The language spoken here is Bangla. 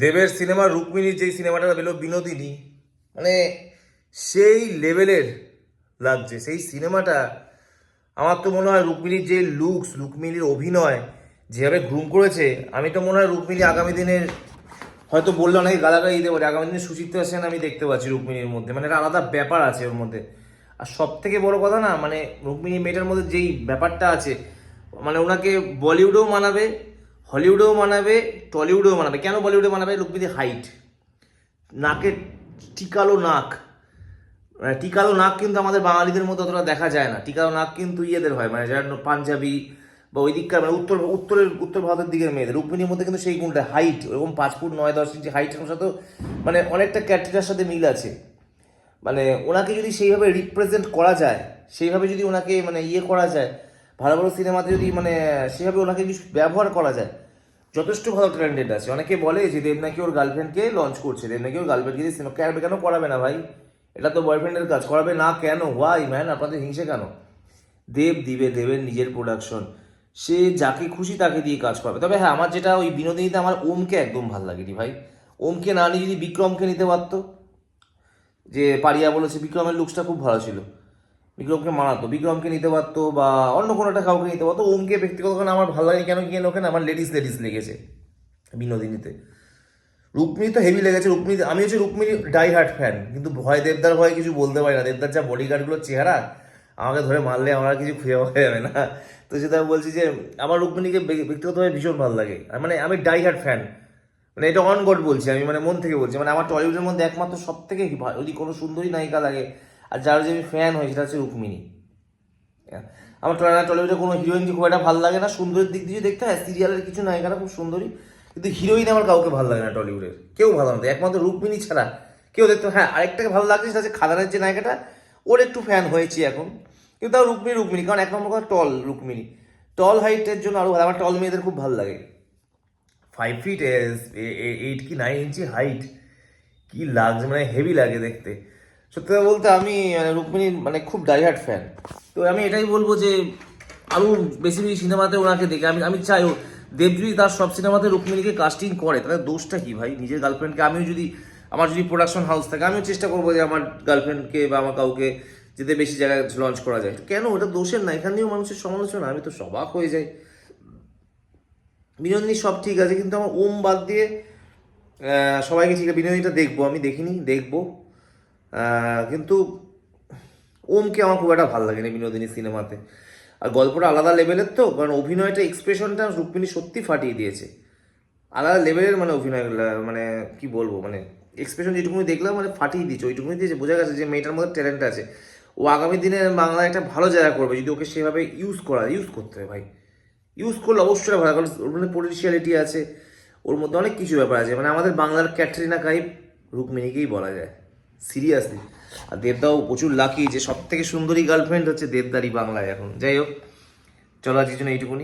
দেবের সিনেমা রুক্মিণীর যেই সিনেমাটা বেরো বিনোদিনী মানে সেই লেভেলের লাগছে। সেই সিনেমাটা আমার তো মনে হয় রুক্মিণীর যে লুকস রুক্মিণীর অভিনয় যেভাবে গ্রুম করেছে, আমি তো মনে হয় রুক্মিণী আগামী দিনের হয়তো বলল অনেক গালাগালি দিতে পারে। আগামী দিনে সুচিত্রা সেন আমি দেখতে পাচ্ছি রুক্মিণীর মধ্যে। মানে একটা আলাদা ব্যাপার আছে ওর মধ্যে। আর সব থেকে বড় কথা না মানে রুক্মিণী মেয়েটার মধ্যে যেই ব্যাপারটা আছে মানে ওনাকে বলিউডেও মানাবে হলিউডেও মানাবে, টলিউডেও মানাবে। কেন বলিউডে মানাবে? রুক্মিণীর হাইট নাকের টিকালো নাক। মানে টিকালো নাক কিন্তু আমাদের বাঙালিদের মধ্যে অতটা দেখা যায় না। টিকালো নাক কিন্তু ইয়েদের হয় মানে যারা পাঞ্জাবি বা ওই দিককার মানে উত্তর, উত্তরের, উত্তর ভারতের দিকের মেয়েদের। রুক্মিণীর মধ্যে কিন্তু সেই গুণটা হাইট ওরকম পাঁচ ফুট নয়, দশ ইঞ্চি হাইটের সাথেও মানে অনেকটা ক্যাটরিনার সাথে মিল আছে। মানে ওনাকে যদি সেইভাবে রিপ্রেজেন্ট করা যায়, সেইভাবে যদি ওনাকে মানে ইয়ে করা যায়, ভালো ভালো সিনেমাতে যদি মানে সেভাবে ওনাকে কিছু ব্যবহার করা যায় যথেষ্ট ভালো ট্যালেন্টেড আছে। অনেকে বলে যে দেব নাকি ওর গার্লফ্রেন্ডকে লঞ্চ করছে। দেব নাকি ওর গার্লফ্রেন্ডকে দিয়ে সিনেমা কেন করাবে না ভাই? এটা তো বয়ফ্রেন্ডের কাজ। করাবে না কেন? ওয়াই ম্যান আপনাদের হিংসে কেন? দেব দিবে, দেবের নিজের প্রোডাকশন সে যাকে খুশি তাকে দিয়ে কাজ করবে। তবে হ্যাঁ আমার যেটা ওই বিনোদিনীতে আমার ওমকে একদম ভালো লাগেনি ভাই। ওমকে না নিয়ে যদি বিক্রমকে নিতে পারতো, যে পারিয়া বলেছে বিক্রমের লুকসটা খুব ভালো ছিল। বিক্রমকে মানাতো, বিক্রমকে নিতে পারতো বা অন্য কোনো একটা কাউকে নিতে পারতো, ওমকে ব্যক্তিগত কারণে আমার ভালো লাগে কেন কি ওকে না আমার লেডিস লেডিস লেগেছে বিনোদিনীতে। রুক্মিণী তো হেভি লেগেছে, রুক্মিণী, আমি হচ্ছে রুক্মিণী ডাই হার্ট ফ্যান কিন্তু ভয় দেবদার ভয় কিছু বলতে পারি না, দেবদার যা বডিগার্ডগুলোর চেহারা, আমাকে ধরে মারলে আমার আর কিছু খুঁজে পাওয়া যাবে না। তো সেটা আমি বলছি যে, আমার রুক্মিণীকে ব্যক্তি- ব্যক্তিগতভাবে ভীষণ ভালো লাগে। মানে আমি ডাই হার্ট ফ্যান মানে এটা অন গড বলছি আমি মানে মন থেকে বলছি মানে আমার টলিউডের মধ্যে একমাত্র সব থেকে যদি কোনো সুন্দরী নায়িকা লাগে আর যার যে আমি ফ্যান হই সেটা হচ্ছে রুক্মিণী। আমার টলিউডে টলিউডে কোনো হিরোইনকে খুব একটা ভালো লাগে না? সুন্দরের দিক দিয়ে দেখতে হয় সিরিয়ালের কিছু নায়িকারা খুব সুন্দরী কিন্তু হিরোইন আমার কাউকে ভালো লাগে না টলিউডের কেউ ভালো না। একমাত্র রুক্মিণী ছাড়া কেউ দেখতে হ্যাঁ আরেকটাকে ভালো লাগছে সেটা হচ্ছে খাদানের যে নায়িকাটা, ওর একটু ফ্যান হয়েছি এখন। কিন্তু তাও রুক্মিণী রুক্মিণী। কারণ এক নম্বর কথা টল রুক্মিণী। টল হাইটের জন্য আরও ভালো। আমার টল মেয়েদের খুব ভালো লাগে। ফাইভ ফিট এইট কি নাইন ইঞ্চি হাইট কি লাগছে? মানে হেভি লাগে দেখতে। সত্যি কথা বলতে আমি মানে, রুক্মিণীর মানে খুব ডাইহার্ট ফ্যান তো আমি এটাই বলব যে আরও বেশি বেশি সিনেমাতে ওনাকে দেখে আমি আমি চাই দেব যদি তার সব সিনেমাতে রুক্মিণীকে কাস্টিং করে। তাহলে দোষটা কি ভাই? নিজের গার্লফ্রেন্ডকে আমিও যদি আমার যদি প্রোডাকশন হাউস থাকে আমিও চেষ্টা করব যে আমার গার্লফ্রেন্ডকে বা আমার কাউকে যেতে বেশি জায়গায় লঞ্চ করা যায়। কেন? ওটা দোষের না এখানেও মানুষের সমালোচনা। আমি তো সবাক হয়ে যাই। বিনোদিনী সব ঠিক আছে কিন্তু আমার ওম বাদ দিয়ে সবাইকে ঠিক আছে বিনোদিনীটা দেখব। আমি দেখিনি দেখব। কিন্তু ওমকে আমার খুব একটা ভালো লাগেনি বিনোদিনী সিনেমাতে। আর গল্পটা আলাদা লেভেলের তো, কারণ অভিনয়টা এক্সপ্রেশনটা রুক্মিণী সত্যি ফাটিয়ে দিয়েছে। আলাদা লেভেলের মানে অভিনয় মানে কি বলব মানে এক্সপ্রেশন যেটুকুনি দেখলাম মানে ফাটিয়ে দিয়েছে, ওইটুকুনি দিয়েছে। বোঝা গেছে যে মেয়েটার মধ্যে ট্যালেন্ট আছে। ও আগামী দিনে বাংলায় একটা ভালো জায়গা করবে, যদি ওকে সেভাবে ইউজ করা ইউজ করতে হবে ভাই। ইউজ করলে অবশ্যই ভালো, কারণ ওর মধ্যে পোটেন্সিয়ালিটি আছে, ওর মধ্যে অনেক কিছু ব্যাপার আছে। মানে আমাদের বাংলার ক্যাটরিনা কাইপ রুক্মিণীকেই বলা যায়। সিরিয়াসলি আর দেবদাও প্রচুর লাকি যে সব থেকে সুন্দরী গার্লফ্রেন্ড হচ্ছে দেবদারি বাংলায় এখন। যাই হোক চলো আজকের জন্য এইটুকুনি।